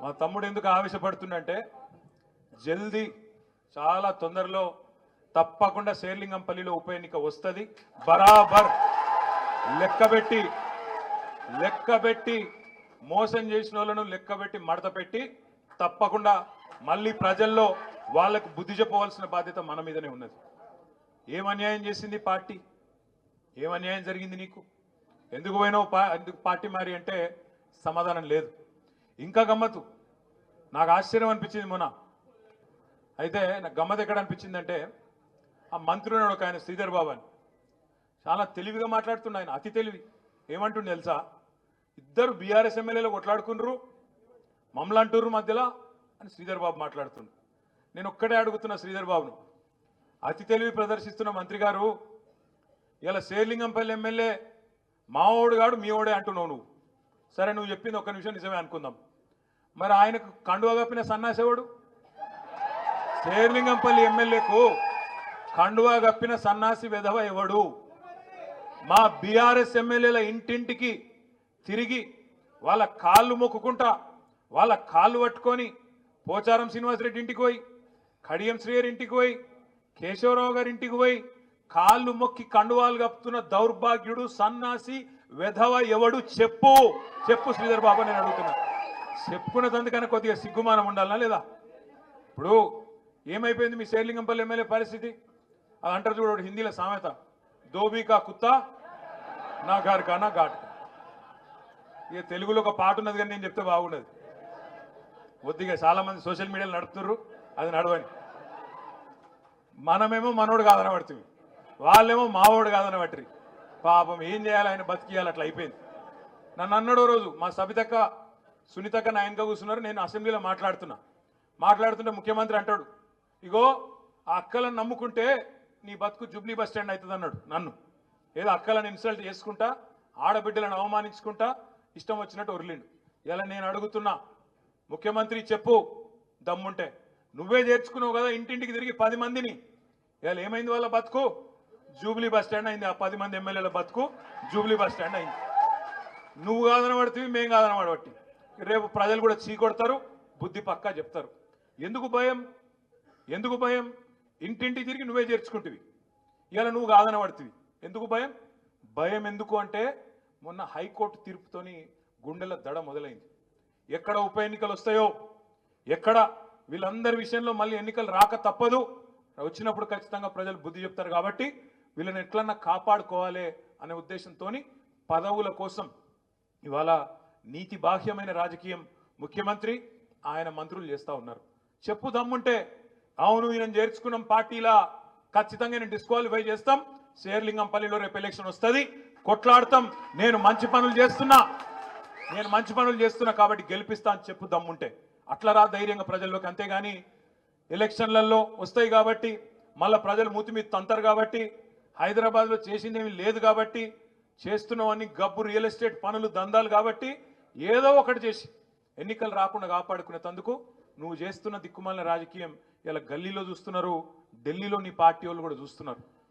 మా తమ్ముడు ఎందుకు ఆవేశపడుతుండంటే జల్దీ చాలా తొందరలో తప్పకుండా శేర్లింగంపల్లిలో ఉప ఎన్నిక వస్తుంది. బరాబర్ లెక్కబెట్టి లెక్కబెట్టి మోసం చేసిన వాళ్ళను లెక్కబెట్టి మడత పెట్టి తప్పకుండా మళ్ళీ ప్రజల్లో వాళ్ళకు బుద్ధి చెప్పవలసిన బాధ్యత మన మీదనే ఉన్నది. ఏం అన్యాయం చేసింది పార్టీ? ఏం అన్యాయం జరిగింది నీకు? ఎందుకు పోయినావు పా ఎందుకు పార్టీ మారి అంటే సమాధానం లేదు. ఇంకా గమ్మత్తు. నాకు ఆశ్చర్యం అనిపించింది మొన్న. అయితే నాకు గమ్మత్ ఎక్కడ అనిపించిందంటే ఆ మంత్రి ఉన్నాడు ఒక ఆయన శ్రీధర్ బాబు అని. చాలా తెలివిగా మాట్లాడుతుండు ఆయన అతి తెలివి. ఏమంటుండే తెలుసా? ఇద్దరు బీఆర్ఎస్ ఎమ్మెల్యేలు కొట్లాడుకున్నారు మమ్మల్ని అంటుర్రు మధ్యలో అని శ్రీధర్ బాబు మాట్లాడుతుండు. నేను ఒక్కడే అడుగుతున్నా శ్రీధర్ బాబును. అతి తెలివి ప్రదర్శిస్తున్న మంత్రి గారు ఇలా శేర్లింగంపల్లి ఎమ్మెల్యే మావోడు గాడు మీ ఓడే అంటున్నావు నువ్వు. సరే నువ్వు చెప్పింది ఒక్క నిమిషం నిజమే అనుకుందాం. మరి ఆయనకు కండువా కప్పిన సన్నాసేవుడు శేర్లింగంపల్లి ఎమ్మెల్యేకు కండువా కప్పిన సన్నాసి వెధవ ఎవడు? మా బీఆర్ఎస్ ఎమ్మెల్యేల ఇంటింటికి తిరిగి వాళ్ళ కాళ్ళు మొక్కుకుంటా వాళ్ళ కాళ్ళు పట్టుకొని పోచారం శ్రీనివాసరెడ్డి ఇంటికి పోయి కడియం శ్రీయర్ ఇంటికి పోయి కేశవరావు గారి ఇంటికి పోయి కాళ్ళు మొక్కి కండువాలు కప్పుతున్న దౌర్భాగ్యుడు సన్నాసి వెధవ ఎవడు చెప్పు. చెప్పు శ్రీధర్ బాబు నేను అడుగుతున్నా. చెప్పుకున్నదందుకన్నా కొద్దిగా సిగ్గుమానం ఉండాలనా లేదా? ఇప్పుడు ఏమైపోయింది మీ శేర్లింగంపల్లి ఎమ్మెల్యే పరిస్థితి? అది అంటారు చూడు హిందీలో సామెత. దోబీకా కుత్తా నా గారికా నా ఘాట్ ఇక తెలుగులో ఒక పాట ఉన్నది కానీ నేను చెప్తే బాగుండదు. కొద్దిగా చాలామంది సోషల్ మీడియాలో నడుపుతున్నారు అది నడవని మనమేమో మనోడు కాదని పడుతుంది వాళ్ళేమో మావోడు కాదని పట్టి పాపం ఏం చేయాలి ఆయన బతికియాలి అట్లా అయిపోయింది. నన్ను అన్నాడో రోజు మా సబితక్క సునీతక్క నాయనక కూర్చున్నారు నేను అసెంబ్లీలో మాట్లాడుతున్నా. మాట్లాడుతుంటే ముఖ్యమంత్రి అంటాడు ఇగో ఆ అక్కలను నమ్ముకుంటే నీ బతుకు జూబ్లీ బస్ స్టాండ్ అవుతుంది అన్నాడు నన్ను. ఏదో అక్కలను ఇన్సల్ట్ చేసుకుంటా ఆడబిడ్డలను అవమానించుకుంటా ఇష్టం వచ్చినట్టు ఒరిలిండు. ఇలా నేను అడుగుతున్నా ముఖ్యమంత్రి చెప్పు దమ్ముంటే. నువ్వే చేర్చుకున్నావు కదా ఇంటింటికి తిరిగి పది మందిని. ఇలా ఏమైంది వాళ్ళ బతుకు? జూబ్లీ బస్ స్టాండ్ అయింది ఆ పది మంది ఎమ్మెల్యేల బతుకు. జూబ్లీ బస్ స్టాండ్ అయింది. నువ్వు కాదని మేము కాదని పడబట్టి రేపు ప్రజలు కూడా చీకొడతారు బుద్ధి పక్కా చెప్తారు. ఎందుకు భయం? ఎందుకు భయం? ఇంటింటి తిరిగి నువ్వే చేర్చుకుంటువి. ఇలా నువ్వు కాదని పడుతుంది ఎందుకు భయం? భయం ఎందుకు అంటే మొన్న హైకోర్టు తీర్పుతోని గుండెల దడ మొదలైంది. ఎక్కడ ఉప ఎన్నికలు వస్తాయో ఎక్కడ వీళ్ళందరి విషయంలో మళ్ళీ ఎన్నికలు రాక తప్పదు. వచ్చినప్పుడు ఖచ్చితంగా ప్రజలు బుద్ధి చెప్తారు కాబట్టి వీళ్ళని ఎట్లన్నా కాపాడుకోవాలి అనే ఉద్దేశంతో పదవుల కోసం ఇవాళ నీతి బాహ్యమైన రాజకీయం ముఖ్యమంత్రి ఆయన మంత్రులు చేస్తా ఉన్నారు. చెప్పు దమ్ముంటే అవును ఈయన చేర్చుకున్నాం పార్టీలా ఖచ్చితంగా నేను డిస్క్వాలిఫై చేస్తాం శేర్లింగంపల్లిలో రేపు ఎలక్షన్ వస్తుంది కొట్లాడతాం నేను మంచి పనులు చేస్తున్నా నేను మంచి పనులు చేస్తున్నా కాబట్టి గెలిపిస్తా అని చెప్పు దమ్ముంటే. అట్లా రా ధైర్యంగా ప్రజల్లోకి అంతేగాని ఎలక్షన్లలో వస్తాయి కాబట్టి మళ్ళీ ప్రజలు మూతి మీద తంతారు కాబట్టి హైదరాబాద్లో చేసిందేమీ లేదు కాబట్టి చేస్తున్నవన్నీ గబ్బు రియల్ ఎస్టేట్ పనులు దందాలు కాబట్టి ఏదో ఒకటి చేసి ఎన్నికలు రాకుండా కాపాడుకునే తందుకు నువ్వు చేస్తున్న దిక్కుమాలిన రాజకీయం ఇలా గల్లీలో చూస్తున్నారు ఢిల్లీలో నీ పార్టీ వాళ్ళు కూడా చూస్తున్నారు.